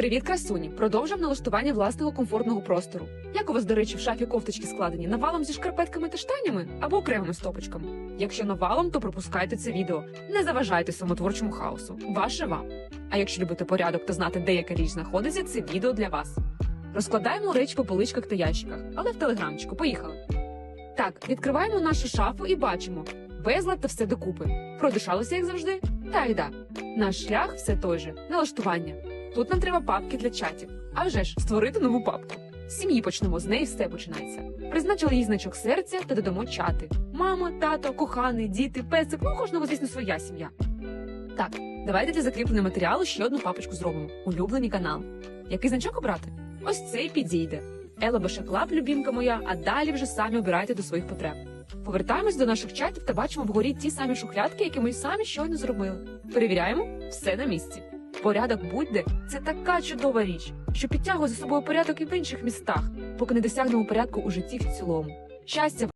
Привіт, красуні! Продовжуємо налаштування власного комфортного простору. Як у вас, до речі, в шафі кофточки складені навалом зі шкарпетками та штанями або окремими стопочками? Якщо навалом, то пропускайте це відео. Не заважайте самотворчому хаосу. Ваше вам. А якщо любите порядок та знати, де яка річ знаходиться, це відео для вас. Розкладаємо речі по поличках та ящиках, але в телеграмчику. Поїхали. Так, відкриваємо нашу шафу і бачимо безлад та все докупи. Продишалося, як завжди? Та й да. Наш шлях все той же налаштування. Тут нам треба папки для чатів. А вже ж створити нову папку. З сім'ї почнемо, з неї все починається. Призначили їй значок серця та додамо чати: мама, тато, коханий, діти, песик, ну кожного, звісно, своя сім'я. Так, давайте для закріплення матеріалу ще одну папочку зробимо. Улюблений канал. Який значок обрати? Ось цей підійде. Ела Бешаклап, любімка моя, а далі вже самі обирайте до своїх потреб. Повертаємось до наших чатів та бачимо вгорі ті самі шухлядки, які ми самі щойно зробили. Перевіряємо все на місці. Порядок будь-де це така чудова річ, що підтягує за собою порядок і в інших містах, поки не досягнемо порядку у житті в цілому. Щастя